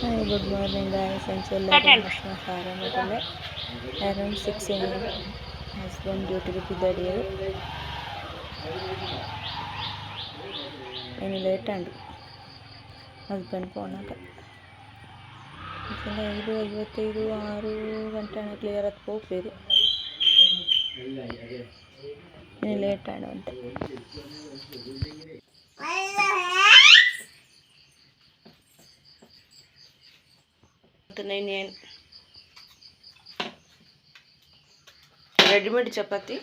Hi, good morning guys. Until 11 ಆರಾಮದಲ್ಲ around six A M husband ಡ್ಯೂಟಿಗೆ ಬಿದ್ದಡಿಯರು ಏನು late ಅಂಡು husband ಫೋನಾಗ ಯಾಕಂದ್ರೆ ಐದು ಐವತ್ತೈದು ಆರು ಗಂಟೆ ಹಣ ಕ್ಲಿಯರ್ ಆಗಿ ಹೋಗ್ಬೇಕು ಏನು ಲೇಟ್ ಆಡು ಅಂತ అవుతున్నాయి నేను. రెడీమేడ్ చపాతి.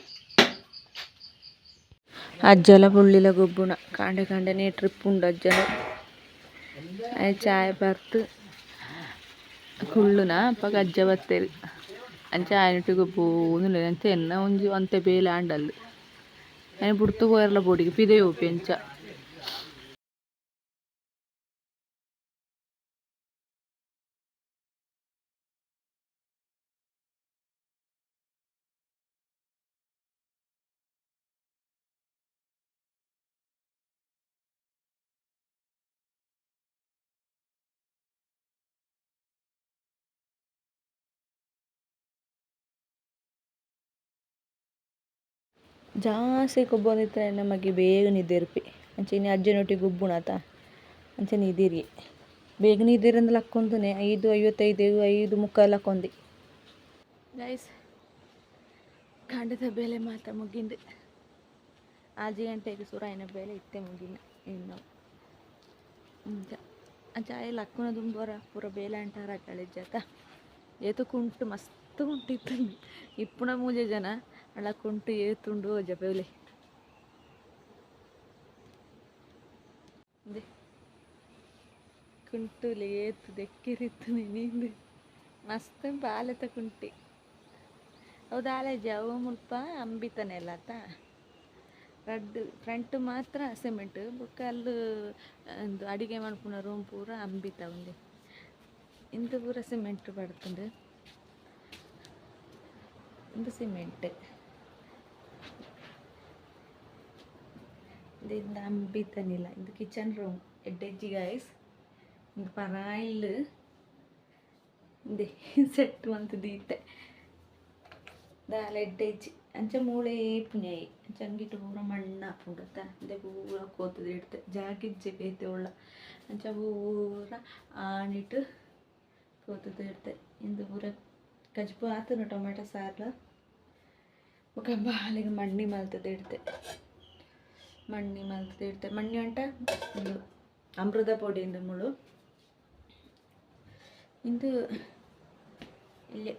అజ్జల పుల్లిల గుబ్బున కాండ కాండనే ట్రిప్ ఉండు అజ్జల. అది చాయ్ బర్త్ కుళ్ళున? పక్క అజ్జ బత్తేరు అంచ ఆయనట్టుగా పోదు అంతే ఎన్న ఉంది అంతే బేలాండల్ అని పుడుతూ పోయర్ల పొడికి పిదే ఓపించ ಜಾಸ್ತಿ ಕೊಬ್ಬೊಂದಿತ್ತರೆ ನಮಗೆ ಬೇಗ ನಿದ್ದೆರ್ಪಿ ಅಂಚೆನೆ ಅಜ್ಜನೊಟ್ಟಿಗೆ ಗುಬ್ಬುಣಾತ. ಅಂಚೆ ನಿದಿರಿ ಬೇಗ ನಿದಿರಂದು ಲಕ್ಕೊಂದುನೆ ಐದು, ಐವತ್ತೈದು, ಐದು ಮುಕ್ಕಾಲು ಲಕ್ಕೊಂದಿ ಗೈಸ್ ಖಂಡಿತ ಬೇಲೆ ಮಾತ್ರ ಮುಗಿಂದು ಆಜಿ ಗಂಟೆಗೆ ಸುರಾಯಿನ ಬೇಲೆ ಇತ್ತೆ ಮುಗಿನ ಇನ್ನು ಆಯ್ ಲಕ್ಕುನ ದುಂಬೋರ ಪೂರ ಬೇಲೆ ಅಂಟಾರ ಕಳಿಜಾತ ಏತು ಕುಂಟು ಮಸ್ತ್ ಕುಂಟಿತ್ತು ಇಪ್ಪುಣ ಮೂಜೆ ಜನ. ಅಳ ಕುಂಟು ಏತುಂಡು ಜಬೇಲೆ ಕುಂಟುಲೆ ಏತು ದೆಕ್ಕಿರಿತ್ತು ನೀಂದು ಮಸ್ತ್ ಬಾಲೆತ ಕುಂಟಿ. ಹೌದಾಲೆ ಜವ ಮುಲ್ಪ ಅಂಬಿತನೆ ಅಲ್ಲ ಆತ. ರಡ್ ಫ್ರಂಟ್ ಮಾತ್ರ ಸಿಮೆಂಟ್, ಬುಕ್ಕ ಅಲ್ಲಿ ಒಂದು ಅಡಿಗೆ ಮಾಡ್ಪುನ ರೂಮ್ ಪೂರ ಅಂಬಿತ ಒಂದು. ಇಂದು ಪೂರ ಸಿಮೆಂಟ್ ಪಡ್ತುಂಡು ಇಂದು ಸಿಮೆಂಟ್. ಇದರಿಂದ അമ്പി ಇದು ಕಿಚನ್ ರೂಮ್ ಎಡ್ಡೆಜ್ಜಿ എഡ്ജ് ഗൈസ് ಇಂದೆ ಸೆಟ್ ಮಂತ್ ದೀತೆ ದಾಲ ಎಡ್ಡೆಜ್ಜಿ ಅಂಚ ಮೂಳೆ ಪುಣ್ಯಾಯಿ ಅಂಚ ಅಂಗಿಟ್ಟು ಪೂರ ಮಣ್ಣ ಪುಂಡತ್ತ ಇಂದೆ ಪೂರ ಕೋತದ ಇಡ್ತೆ ಜಾಗಿಜ್ಜೆ ಬೇತೆ ಉಳ್ಳ ಅಂಚ ಪೂರ ಆಣಿಟ್ಟು ಕೋತದ ಇಡ್ತೆ ಇಂದು ಪೂರ ಕಜ್ಪು ಆತನು ಟೊಮೆಟೊ ಸಾರ್ಲ ಬೊಕ ಬಾಲಿಗೆ ಮಣ್ಣಿ ಮಲ್ತದ ಇಡ್ತೆ ಮಣ್ಣಿ ಮಲ್ತದ ಇಡ್ತೆ ಮಣ್ಣಿ ಅಂಟ ಇದು ಅಮೃತ ಪೊಡಿಯಿಂದ ಮುಳು. ಇಂದು ಇಲ್ಲಿ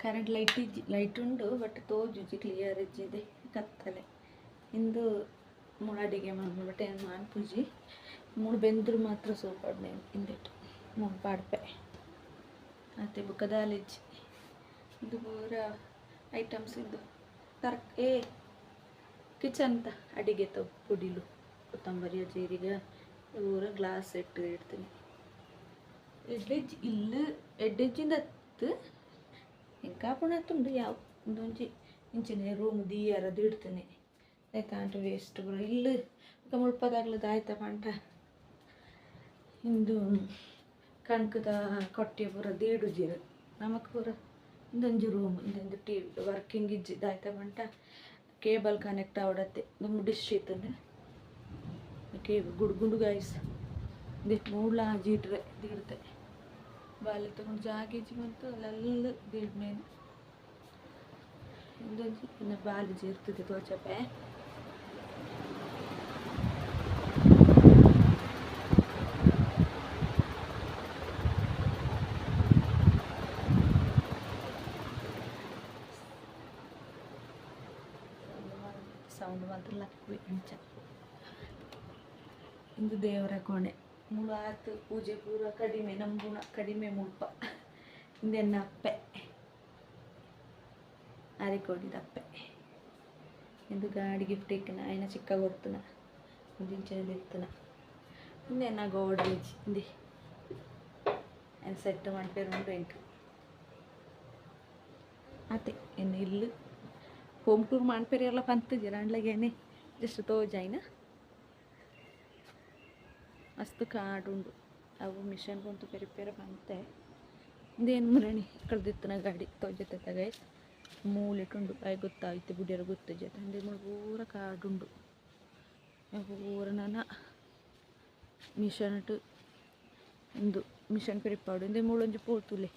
ಕರೆಂಟ್ ಲೈಟ್ ಇಜ್ಜಿ ಲೈಟ್ ಉಂಡು ಬಟ್ ತೋಜುಜಿ ಕ್ಲಿಯರ್ ಇಜ್ಜಿದೆ, ಕತ್ತಲೆ. ಇಂದು ಮುಳ ಅಡಿಗೆ ಮಾಡ್ಬೋದು ಬಟ್ ಏನು ಪೂಜಿ. ಮೂಳು ಬೆಂದ್ರು ಮಾತ್ರ ಸೋಪಾಡ್ನೆ ಇಂದಿಟ್ಟು ಮೂಳು ಪಾಡ್ಪೆ. ಮತ್ತೆ ಬುಕ್ಕದಾಲಿಜ್ಜಿ ಇದು ಪೂರ ಐಟಮ್ಸ್ ಇದು. ತರ್ಕ, ಏ ಕಿಚನ್ ತ ಅಡಿಗೆ ತೊ, ಪುಡಿಲು, ಕೊತ್ತಂಬರಿ, ಜೀರಿಗೆ ಪೂರ ಗ್ಲಾಸ್ ಇಟ್ಟು ಇಡ್ತೀನಿ. ಎಡ್ಡೆಜ್ಜಿ ಇಲ್ಲ ಎಡ್ಡೆಜ್ಜಿಂದ ಹತ್ತು ಎಂಕಾಪುಣ ತುಂಡು ಯಾವ ಒಂದೊಂಜಿ ಇಂಚಿನ ರೂಮ್ ದೀಯರದು ಇಡ್ತೀನಿ. ಅಂಟ ವೇಸ್ಟ್ ಬರೋ ಇಲ್ಲ ಮುಳ್ಪದಾಗ್ಲದ ಆಯ್ತಾ ಪಂಟ ಇಂದು ಕಣ್ಕದ ಕೊಟ್ಟೆ ಪೂರ ದೀಡು ಜೀರು. ನಮಕ್ ಪೂರ ಇಂದೊಂಜಿ ರೂಮ್ ಇಂದೊಂದು ಟಿ ವರ್ಕಿಂಗ್ ಇಜ್ಜಿದ್ದು ಆಯ್ತಾ ಪಂಟ ಕೇಬಲ್ ಕನೆಕ್ಟ್ ಆವಡತ್ತೆ. ದುಮ್ಮು ಡಿಶ್ ಇತ್ತಂದ್ರೆ ಕೇಬಲ್ ಗುಡ್ ಗುಂಡು ಗಾಯ್ಸ್ ದಿ ಮೂಲ ಜೀಟ್ರೆ ದೀಡ್ತೆ ಬಾಲ್ಯ ತಗೊಂಡು ಜಾಗೇಜಿ ಬಂತು, ಅಲ್ಲೆಲ್ಲ ದೀಡ್ಮೇನು ಇಂದೊಂದು ಬಾಲಿ ಜೀರ್ತದೆ ತೋಚಪೆ ಸೌಂಡ್ ಮಾತ್ರ ಲಕ್ವಿ ಅಂಚ ಇಂದು ದೇವರ ಕೋಣೆ ಮುಳು ಆತು ಪೂಜೆ ಪೂರ ಕಡಿಮೆ ನಂಬುಣ ಕಡಿಮೆ ಮುಲ್ಪ ಇಂದೆನ್ನ ಅಪ್ಪೆ ಅರಿಕೊಡಿದ ಅಪ್ಪೆ ಇಂದು ಗಾಡಿ ಗಿಫ್ಟ್ ಇಕ್ಕನ ಆಯ್ನ ಚಿಕ್ಕ ಗೊತ್ತನ ಮುಂಚಿನ ಇತ್ತನ ಇಂದೆನ್ನ ಗೋಡ್ರೇಜ್ ಇಂದಿ ಏನು ಸೆಟ್ ಮಾಡ್ಪೇರು ಉಂಟು ಎಂಟು ಅತ್ತೆ ಇನ್ನು ಇಲ್ಲಿ ಹೋಮ್ ಟೂರ್ ಮಾಡ್ಪೇರಿ ಎಲ್ಲ ಅಂಡ್ಲಾಗೇನೆ ಜಸ್ಟ್ ತೋಜಾಯ್ನ ಮಸ್ತ್ ಕಾಡುಂಡು ಅವು ಮಿಷನ್ ಬಂತು, ಬೇರೆ ಬೇರೆ ಬಂತೆ. ಇದೇನು ಮುರಣಿ ಕಳೆದಿತ್ತನ ಗಾಡಿ ತೊಜತೆ ತಗೈ ಮೂಲಿಟುಂಡು ಅಯ್ಯ ಗೊತ್ತಾಯ್ತು ಬುಡಿಯರ ಗೊತ್ತು ಜೊತೆ ಅಂದೆ ಮುಳು ಪೂರ ಕಾಡುಂಡು ಪೂರ ನನ್ನ ಮಿಷನ್ ಇಂದು ಮಿಷನ್ ಪೆರಿಪಾಡು ಇಂದೆ ಮೂಳೊಂಜಿ ಪೋತುಲೆ.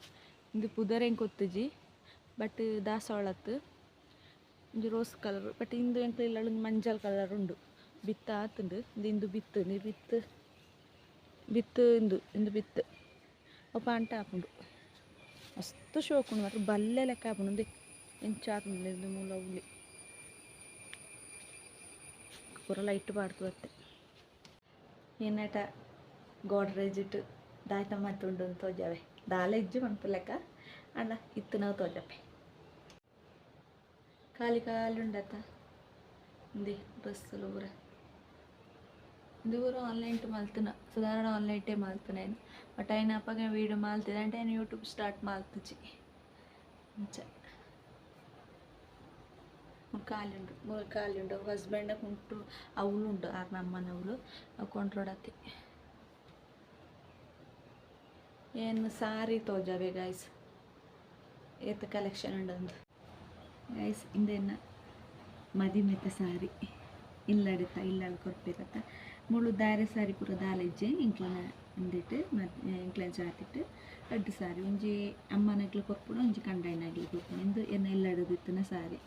ಇಂದು ಪುದರ್ ಹೆಂಗೆ ಕೊತ್ತಜಿ ಬಟ್ ದಾಸವಾಳತ್ತು. ಒಂಜಿ ರೋಸ್ ಕಲರ್ ಬಟ್ ಇಂದು ಎಂಕ್ಲ ಇಲ್ಲ ಒಂದು ಮಂಜಲ್ ಕಲರ್ ಉಂಡು ಬಿತ್ತ ಆತುಂಡು ಇಂದು ಇಂದು ಬಿತ್ತು ನೀ ಬಿತ್ತು ಬಿತ್ತು ಇಂದು ಇಂದು ಬಿತ್ತು ಒಪ್ಪ ಅಂಟ ಹಾಪುಂಡು ಮಸ್ತ್ ಶೋಕುಂಡು ಮಾತ್ರ ಬಲ್ಲೆ ಲೆಕ್ಕ ಹಾಪುಂಡು ಇಂದು ಎಂಚ ಇಂದು ಮೂಲ ಉಳ್ಳಿ ಪೂರ ಲೈಟ್ ಪಾಡ್ತು ಬತ್ತೆ ಏನಾಟ ಗೋಡ್ರೇಜ್ ಇಟ್ಟು ದಾಯ್ತ ಮತ್ತುಂಡು ಅಂತ ತೋಜಾವೆ ದಾಲೆ ಇಜ್ಜು ಮನ್ಪು ಲೆಕ್ಕ ಅಣ್ಣ ಇತ್ತು ನಾವು ಖಾಲಿ ಖಾಲಿ ಉಂಡತ್ತ ಇಂದಿ ಡ್ರೆಸ್ಸಲು ಊರ ಇಂದು ಊರು ಆನ್ಲೈನ್ ಟು ಮಲ್ತನ ಸಾಧಾರಣ ಆನ್ಲೈನ್ ಟೇ ಮಲ್ತನ ಏನು ಬಟ್ ఆయన ಅಪ್ಪಗೆ ವೀಡಿಯೋ ಮಾಲ್ತಿದೆ అంటే ఆయన ಯೂಟ್ಯೂಬ್ ಸ್ಟಾರ್ಟ್ ಮಾಲ್ತಿಚ್ಚಿ ಮುಂಚೆ ಮೂರು ಕಾಲಿಂಡು ಮೂರು ಕಾಲಿಂಡು ಹಸ್ಬೆಂಡ್ ಉಂಟು ಅವಳು ಉಂಟು ಆರು ನಮ್ಮನವಳು ಅವು ಕೊಂಡ್ರೊಡತ್ತಿ ಏನು ಸಾರಿ ತೋಜಾವೆ ಗಾಯ್ಸ್ ಏತ ಕಲೆಕ್ಷನ್ ಉಂಡಂದು ಗೈಸ್ ಇಂದೇನ ಮದಿ ಸಾರಿ ಇಲ್ಲಡಿತ ಇಲ್ಲಡ ಕೊರ್ಪಿರತ್ತ ಮುಳು ದಾರೆ ಸಾರಿ ಪೂರ ದಾಲೆಜ್ಜೆ ಇಂಕ್ಲನ ಅಂದಿಟ್ಟು ಮದ್ ಇಂಕ್ಲನ ಜಾತಿಟ್ಟು ಅಡ್ಡು ಸಾರಿ ಒಂಜಿ ಅಮ್ಮನಾಗ್ಲಿ ಕೊರ್ಪುಡು ಒಂಜಿ ಕಂಡೈನಾಗ್ಲಿ ಕೊರ್ಪುಡು ಇಂದು ಎನ್ನ ಇಲ್ಲಡದಿತ್ತನ ಸಾರಿ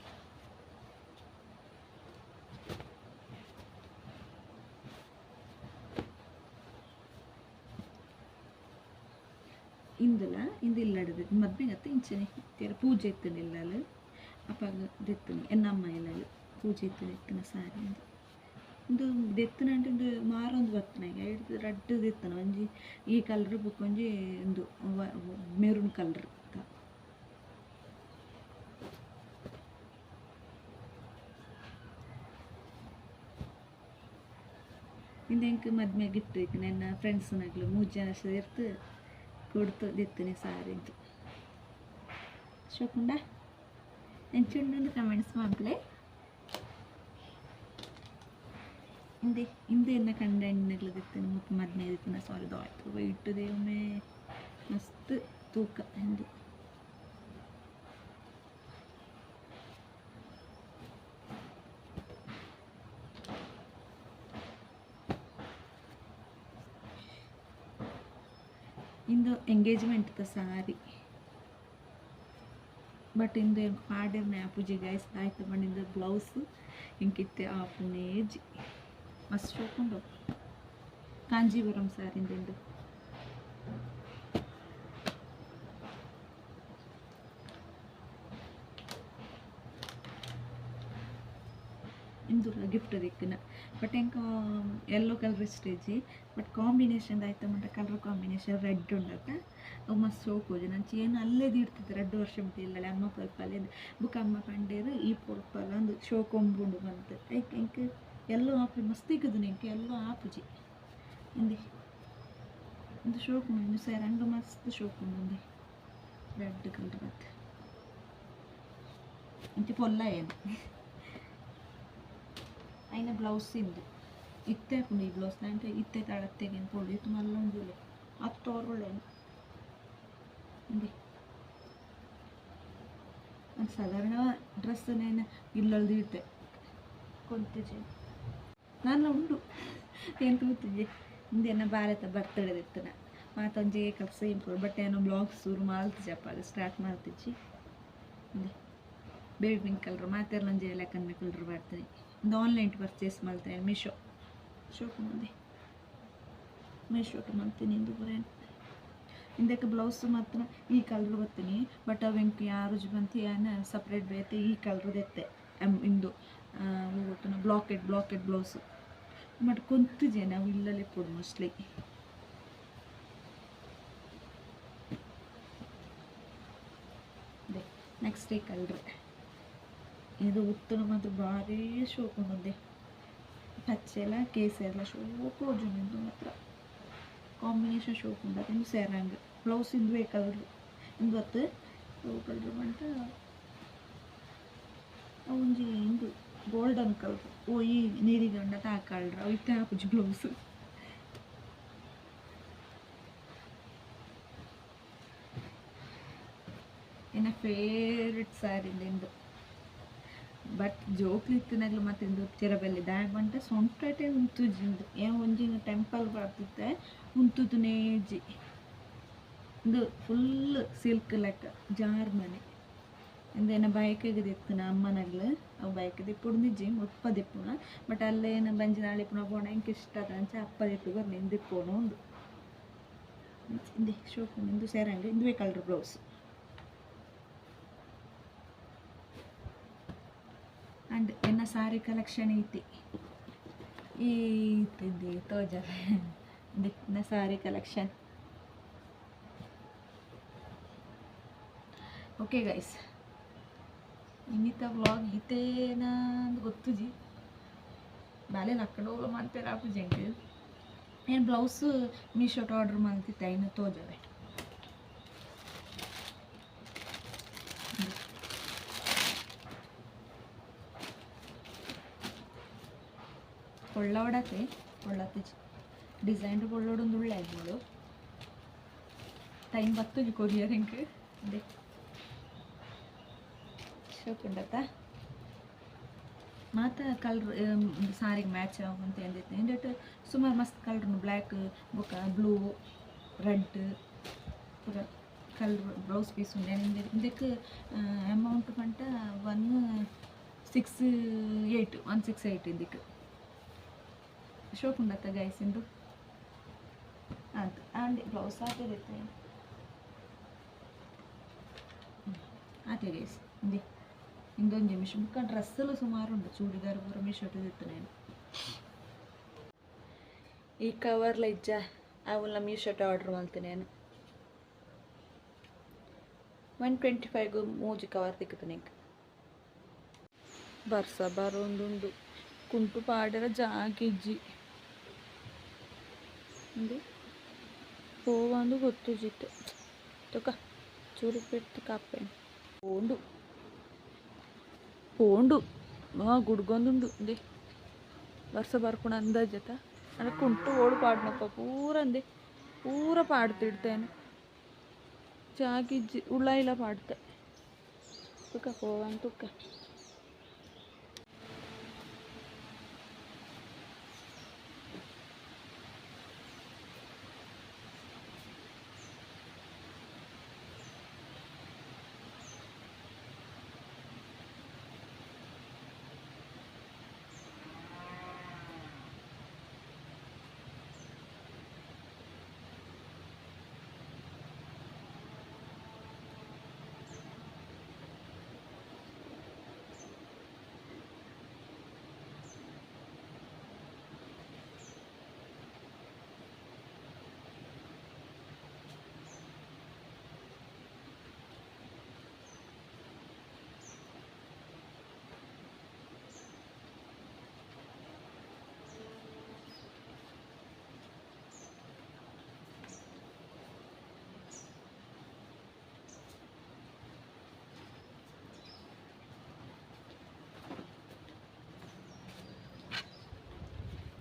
ಇಂದುಲ ಇಂದು ಇಲ್ಲಡದು ಮದ್ವೆಗತ್ತ ಇಂಚನೆ ಪೂಜೆ ಇತ್ತನ ಇಲ್ಲಲು ಅಪ್ಪಾಗ ದೆತ್ತನಿ ಎನ್ನಮ್ಮ ಎಲ್ಲಲು ಪೂಜೆ ಇತ್ತು ದೆತ್ತಿನ ಸಾರಿ ಅಂದು ಇಂದು ದೆತ್ತನ ಇಂದು ಮಾರೊಂದು ಬತ್ತನಾಗೆ ಹಿಡ್ದು ರಡ್ಡು ದೆತ್ತನ ಒಂಜಿ ಈ ಕಲರ್ ಬುಕ್ ಒಂಜಿ ಒಂದು ಮೆರೂನ್ ಕಲರಿಂದ ಎಂಕ್ ಮದ್ಮೆ ಗಿಟ್ಟು ಇತ್ತು ನನ್ನ ಫ್ರೆಂಡ್ಸ್ನಾಗ್ಲು ಮೂರು ಜನ ಸೇರ್ತು ಕೊಡ್ತು ದೆತ್ತನೆ ಸಾರಿ ಅಂತ ಶೋಕುಂಡ ಎಂಚುಂಡು ಕಮೆಂಟ್ಸ್ ಮಾಡ್ಲೆ ಹಿಂದೆ ಹಿಂದೆ ಎನ್ನ ಕಂಡ ಎಣ್ಣೆಗಳು ದಿತ್ತನೆ ಮತ್ತು ಮದ್ನೆ ದಿತ್ತನ ಸಾರಿ ಆಯ್ತು ಇಟ್ಟು ದೇವಮೇ ಮಸ್ತ್ ತೂಕ ಎಂದು ಇಂದು ಎಂಗೇಜ್ಮೆಂಟ್ ಸಾರಿ ಬಟ್ ಇಂದು ಪಾಡಿರ್ನೆ ಆಪುಜಿ ಗೈಸ್ ಆಯ್ತು ಬಂಡಿಂದು ಬ್ಲೌಸ್ ಇಂಕಿತ್ತೆ ಆಪುನೇಜಿ ಮಸ್ತ್ ಹೋಗ್ಕೊಂಡು ಕಾಂಜೀವರಂ ಸಾರಿಂದಿಂದು ಇಂದು ಗಿಫ್ಟ್ ದಿಕ್ಕನ. ಬಟ್ ಎಂಕ ಯೆಲ್ಲೋ ಕಲರ್ ಸ್ಟೇಜಿ ಬಟ್ ಕಾಂಬಿನೇಷನ್ ಆಯ್ತು ಮಂಟ ಕಲರ್ ಕಾಂಬಿನೇಷನ್ ರೆಡ್ ಉಂಡತ್ತ ಅವು ಮಸ್ತ್ ಸೋಕೋಜು ನಂಚಿ ಏನು ಅಲ್ಲೇ ಇಡ್ತಿತ್ತು ರೆಡ್ ವರ್ಷ ಬಿಟ್ಟು ಇಲ್ಲ ಅಮ್ಮ ಪಲ್ಪಲ್ಲಿ ಬುಕ್ ಅಮ್ಮ ಪಂಡೇರು ಈ ಪೊಲ್ಪಲ್ಲ ಒಂದು ಶೋ ಕೊಂಬುಂಡು ಬಂತು. ಐಕ್ ಎಂಕ್ ಎಲ್ಲೋ ಆಪು, ಮಸ್ತ್ ಇಕ್ಕದು ನಿಂಗೆ ಎಲ್ಲೋ ಆಪುಜಿ. ಇಂದಿ ಒಂದು ಶೋಕುಂಡು ಸರ್, ಹಂಗೆ ಮಸ್ತ್ ಶೋಕು ಉಂಡು ರೆಡ್ ಕಲರ್ ಬತ್ತು ಇಂತಿ ಪೊಲ್ಲ ಏನು? ಐನ ಬ್ಲೌಸ್ ಇಂದೆ അതിൻ്റെ ബ്ലൗസിൻ്റെ ഇത്തേക്കുണ്ട് ഈ ബ്ലൗസ് അതിൻ്റെ ഇത്തേ തടത്തേക്ക് പൊള്ളി ഇത് നല്ലോണ്ടല്ലേ അത്തോറുള്ളതാണ് എന്തേ ಸಾಧಾರಣ ಡ್ರೆಸ್ ಇಲ್ಲೊಳ್ದು ಇತ್ತೆ ಕೊಡ್ತಿದ್ದೆ ನಾನು ಉಂಡು ಏನು ಕೂತಿದ್ದೆ ಇಂದೇನ ಭಾರತ ಬರ್ತಡೇ ಇರ್ತನ ಮಾತೊಂಜಿ ಕೆಲಸ ಇಂಪ್ರೂವ್ ಬಟ್ ಏನೋ ಬ್ಲಾಗ್ ಶುರು ಮಾಡ್ತಿದ್ದಪ್ಪ ಅದು ಸ್ಟಾರ್ಟ್ ಮಾಡ್ತಿದ್ದೆ ಬೇಡ್ ಪಿಂಕ್ ಕಲರ್ ಮಾತೇರ್ಲೊಂಜಿ ಎಲ್ಲ ಕಲರ್ ಬರ್ತದೆ ಒಂದು ಆನ್ಲೈನ್ ಪರ್ಚೇಸ್ ಮಾಡ್ತೇನೆ ಮೀಶೋ ಶೋಕು ಮಂದಿ ಮೀಶೋಕ್ಕೆ ಮಾಡ್ತೀನಿ ಇಂದು ಬರೇ. ಹಿಂದಕ್ಕೆ ಬ್ಲೌಸ್ ಮಾತ್ರ ಈ ಕಲರ್ ಬರ್ತೀನಿ. ಬಟ್ ಅವೆಂಕ್ ಯಾರು ಬಂತಿ ಏನು ಸಪ್ರೇಟ್ ಬೇತೆ, ಈ ಕಲರ್ ಎತ್ತೆ ಇಂದು ಹೋಗ್ಬಿಟ್ಟು ಬ್ಲಾಕೆಟ್ ಬ್ಲಾಕೆಟ್ ಬ್ಲೌಸು ಬಟ್ ಕೊಂತಿದ್ದೆ ನಾವು ಇಲ್ಲಲ್ಲಿ ಕೊಡು ಮೋಸ್ಟ್ಲಿ ನೆಕ್ಸ್ಟ್ ಈ ಕಲರ್ ಇದು ಉತ್ತನ ಮಾತ್ರ, ಭಾರಿ ಶೋಕು ಮುಂದೆ ಪಚ್ಚೆಲ್ಲ ಕೇಸೆಲ್ಲ ಶೋಕು ಜುನಿಂದು ಮಾತ್ರ. ಕಾಂಬಿನೇಷನ್ ಶೋಕು ಉಂಟು ಅದನ್ನು ಸೇರಂಗ ಬ್ಲೌಸ್ ಇಂದು ಬೇಕಾದ್ರು. ಇಂದು ಹೊತ್ತು ಕಲ್ರು ಬಂಟ ಅವಂಜಿ ಇಂದು ಗೋಲ್ಡನ್ ಕಲರ್ ಓ, ಈ ನೀರಿಗಂಡ ತಾಕಳ್ರ ಅವು ಇತ್ತೆ ಹಾಪುಜಿ ಬ್ಲೌಸ್ ಇನ್ನು ಫೇವ್ರೆಟ್ ಸ್ಯಾರಿ ಇಂದು. ಬಟ್ ಜೋಕ್ಲಿ ಇತ್ತಿನಾಗ್ಲು ಮತ್ತೆ ಇಂದು ಚಿರಬೆಲ್ಲಿ ದಾಯ್ ಬಂಟ ಸೊಂಟಟೆ ಉಂತುಜಿಂದು ಏ, ಒಂಜಿನ ಟೆಂಪಲ್ ಬರ್ತಿತ್ತೆ ಉಂತುದು ನೇಜಿ ಇದು ಫುಲ್ ಸಿಲ್ಕ್ ಲೆಕ್ಕ, ಜಾರ್ ಮನೆ. ಇಂದೇನ ಬೈಕಿಗೆ ದಿತ್ತುನ ಅಮ್ಮನಗ್ಲು ಅವು ಬೈಕ್ ದಿಪ್ಪುಡು ನಿಜಿ ಮುಪ್ಪ ದಿಪ್ಪುನ ಬಟ್ ಅಲ್ಲೇನು ಬಂಜಿ ನಾಳೆ ಪುನಃ ಪೋಣ ಇಂಕ ಇಷ್ಟ ಅಂಚ ಅಪ್ಪ ದಿಪ್ಪು ಬರ್ನಿ ದಿಪ್ಪೋಣ ಉಂಡು ಇಂದೆ, ಶೋಕು, ಇಂದು ಸೇರಂಗ ಇಂದುವೆ ಕಲರ್ ಬ್ಲೌಸ್ ಅಂಡ್ ಎನ್ನ ಸಾರಿ ಕಲೆಕ್ಷನ್ ಐತಿ ಈ ಇತ್ತಿದ್ದಿ ತೋಜ ಎನ್ನ ಸಾರಿ ಕಲೆಕ್ಷನ್ ಓಕೆ ಗೈಸ್ ಇನ್ನಿತ ವ್ಲಾಗ್ ಹಿತೇನ ಅಂತ ಗೊತ್ತು ಜಿ ಬಾಲೆ ನಕ್ಕಡೋಳು ಮಾಡ್ತಾರೆ ಆಪು ಜಂಕ್ ಏನು ಬ್ಲೌಸ್ ಮೀಶೋಟ್ ಆರ್ಡ್ರ್ ಮಾಡ್ತಿದ್ದೆ ಇನ್ನು ತೋಜವೆ ಕೊಳ್ಳೋಡಕ್ಕೆ കൊള്ളത്ത് ಒಳ್ಳೆ ಆದ್ಮೇಲೆ ಟೈಮ್ ಬತ್ತು ಕೊರಿಯರ್ ಹೆಂಗೆ ಅದೇ ಶೋಕುಂಡತ್ತ ಮಾತ ಕಲರ್ ಸಾರಿಗೆ ಮ್ಯಾಚ್ ಅಂತ ಎಂದಿತ್ತು ಎಂದಟ್ ಸುಮಾರು ಮಸ್ತ್ ಕಲರ್ ಬ್ಲ್ಯಾಕ್ ಬೊಕ ಬ್ಲೂ ರೆಡ್ ಪೂರ ಕಲರ್ ಬ್ಲೌಸ್ ಪೀಸ್ ಉಂಡೆ ಇದಕ್ಕೆ amount ಪಂಟ one six eight one six eight ಇದಕ್ಕೆ ಶೋಕುಂಡತ್ತ ಗೈಸಿಂದು ಅಂತ ಆಂಡ್ ಬ್ಲೌಸ್ ಹಾಕಿರುತ್ತೆ ಆತೆ ಗೈಸ್ ಇಂದಿ ఇంకొంచెం నిమిషం ఇంకా డ్రెస్సులు సుమారు ఉండు చూడిదార్ పూర మీ షర్ట్ తెస్తున్నాను ఈ కవర్లో ఇచ్చా అవుల మీ షర్ట్ ఆర్డర్ ಮಾಡ್ತೀನಿ నేను ಒನ್ ಟ್ವೆಂಟಿ ಫೈವ್ಗೆ ಮೂಜಿ ಕವರ್ ತಿಕ್ಕುತ್ತಾನೆ ಇಂಕ ಬರ್ಸ ಬರೊಂದುಂಡು ಕುಂಟು ಪಾಡ್ಯರ ಜಾಗಿಜ್ಜಿ ಒಂದು ಹೋವಂದು ಗೊತ್ತು ಜಿಟ್ಟು ತೊಕ ಚೂರು ಪೆಟ್ಟು ಕಾಪೆ ಹೋಂಡು పోండు మా గుడిగొందుండు అంది వరుస ಬರ್ಕೊಂಡು ಅಂದಾಜತ ನನಗೆ ಕುಂಟು ಓಡು ಪಾಡ್ನಪ್ಪ ಪೂರ ಅಂದೆ ಪೂರ ಪಾಡ್ತಿಡ್ತೇನೆ ಜಾಗಿಜ್ಜಿ ಉಳ್ಳ ಇಲ್ಲ ಪಾಡ್ತೆ ತುಕ್ಕ ಹೋಗನ್ ತುಕ್ಕ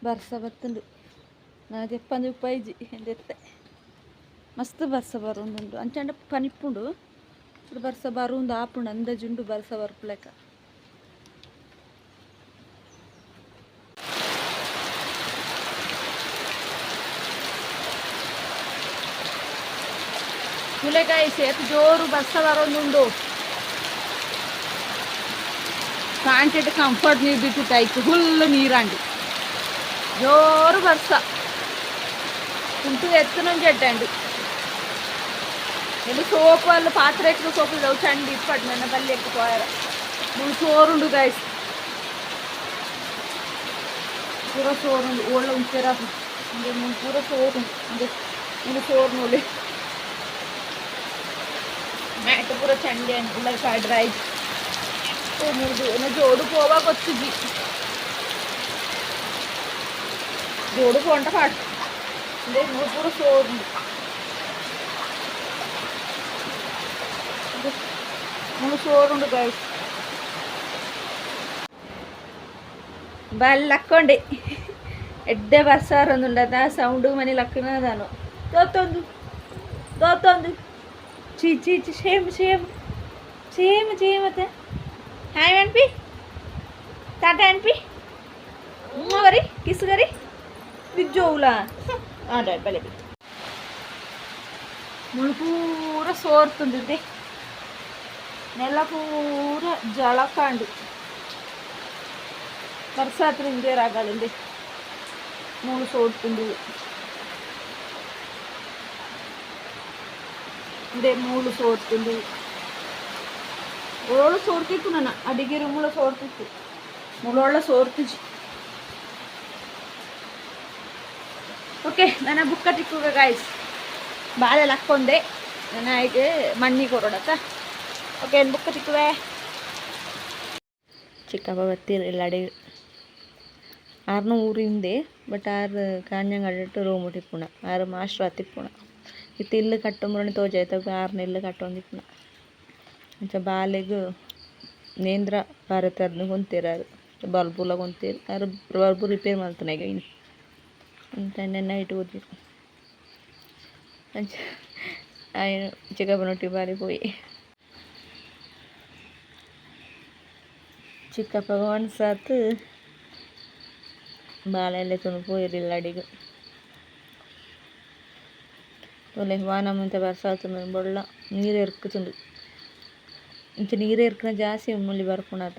ಬರ್ಸ ಬತ್ತುಂಡು ನಾ ತೆಪ್ಪಂದು ಉಪಾಯಿಜಿ ಎಂದೆತ್ತೆ ಮಸ್ತ್ ಬರ್ಸ ಬರೋಂದುಂಡು ಅಂಚಂಡ ಪನಿಪ್ಪುಂಡು ఇప్పుడు ಬರ್ಸ ಬರುಂದು ಆಪುಂಡು ಅಂದಾಜುಂಡು ಬರ್ಸ ಬರ್ಪುಲೆಕ ಮುಲೆಕಾಯಿ ಸೇತು ಜೋರು ಬರ್ಸ ಬರೋಂದುಂಡು ಕಾಂಟೆಡ್ ಕಂಫರ್ಟ್ ನೀರು ജോറ് ബസ്സ ಕುಂಟು ಎತ್ತನೊಂದು ಅಡ್ಡಂಡು ಇಲ್ಲಿ ಸೋಪು ಅಲ್ಲಿ ಪಾತ್ರೆ ಎಕ್ಕಿದ ಸೋಪು ಇದಾವೆ ಚಂಡಿ ಇಪ್ಪಟ್ಟು ನನ್ನ ಬಲ್ಲಿ ಎಕ್ಕು ಪೋಯಾರ ಮುಳು ಸೋರುಂಡು ಗಾಯ್ಸ್ ಪೂರ ಸೋರುಂಡು ಓಳ ಉಂಚರ ಹಂಗೆ ಮುಳು ಪೂರ ಸೋರು ಹಂಗೆ ಮುಳು ಸೋರು ನೋಡಿ ಮ್ಯಾಟ್ ಪೂರ ಚಂಡಿ ಅಂಡ್ ಉಳ್ಳ ಕಾಡ್ರಾಯ್ತು ಮುಳ್ದು ಏನೋ ಜೋಡು ಪೋವಾಗ ಗೊತ್ತಿದ್ವಿ ജോഡ് പോണ്ട പാട്ട് എൻ്റെ കൂടെ ചോറുണ്ട് മൂന്ന് ചോറുണ്ട് ഗൈസ് ಬಲ್ಲಕ್ಕೊಂಡೆ ಎಡ್ಡೆ ಬರ್ಸಾರೊಂದುಂಡದ ಸೌಂಡು ಮನೆ ಲಕ್ಕನದಾನು ತೋತೊಂದು ತೋತೊಂದು ಚೀ ಚೀ ಚಿ ಶೇಮ್ ಶೇಮ್ ಸೇಮ್ ಸೇಮ್ ಮತ್ತೆ ಹಾಯ್ ಅನ್ಪಿ ಟಾಟಾ ಅನ್ಪಿ ಗರಿ ಕಿಸ್ ಗರಿ ಬಿಜ್ಜೋವುಲ ಆಡ ಬಲೆ ಮುಳು ಪೂರ ಸೋರ್ತುಂದಿದ್ದೆ ನೆಲ ಪೂರ ಜಳಕಾಂಡು ಬರ್ಸಾತ್ರ ಹಿಂದೆ ರಾಗಳಿಂದೆ ಮೂಳು ಸೋಡ್ತುಂಡು ಇದೇ ಮೂಳು ಸೋಡ್ತುಂಡು ಓಳು ಸೋರ್ತಿತ್ತು ನನ್ನ ಅಡಿಗೆ ರೂಮುಳ ಸೋರ್ತಿತ್ತು ಮುಳೊಳ್ಳ ಸೋರ್ತಿಜಿ ಓಕೆ ನಾನು ಬುಕ್ಕ ತಿಕ್ಕುಗ ಗಾಯ್ಸ್ ಬಾಳೆಲ್ಲ ಹಾಕ್ಕೊಂಡೆ. ನನಗೆ ಮಣ್ಣಿ ಹೊರಡತ್ತ ಓಕೆ ಏನು ಬುಕ್ ತಿಕ್ಕುವೆ ಚಿಕ್ಕಪ್ಪ ಬತ್ತಿರಲಿಲ್ಲ ಅಡಿ. ಆರ್ನ ಊರಿಂದೆ ಬಟ್ ಆರ್ ಆರು ಅಡಿಟ್ಟು ರೂಮ್ ಇಟ್ಟಿಪ್ಪುಣ ಆರು ಮಾಸ್ಟ್ರು ಹತ್ತಿಪ್ಪುಣ ಇತ್ತು ಇಲ್ಲು ಕಟ್ಟುಂಬುರಣಿ ತೋಜಾಯ್ತು ಆರ್ನ ಇಲ್ಲು ಕಟ್ಟೊಂದಿಪ್ಪುಣ ಅಂಚ ಬಾಲೆಗು ನೇಂದ್ರ ಭಾರತ ಅದನ್ನ ಹೊಂತೀರ ಬಲ್ಬುಲ ಕೊಂತೀರು ಯಾರು ಬಲ್ಬು ರಿಪೇರ್ ಮಾಡ್ತಾನೆ ಈಗ ಇನ್ನು. ಅಂತ ನೆನ್ನೆ ಇಟ್ಟು ಓದಿರು ಅಂಚ ఆయన చిక్కప్పనొట్టి పారిపోయి ಚಿಕ್ಕಪ್ಪ ಒನ್ಸತ್ ಬಾಳೆಲೆ ತುಣು ಪೋಯಿರಿಲ್ಲ ಅಡಿಗೆ ಒಲೆ ವಾನ ಮುಂತೆ ಬರ್ಸಾತು ಬೊಳ್ಳ ನೀರು ಎರ್ಕುತುಂಡು ಇಂಚ ನೀರು ಎರ್ಕನ ಜಾಸ್ತಿ ಮುಳ್ಳಿ ಬರ್ಪುಣತ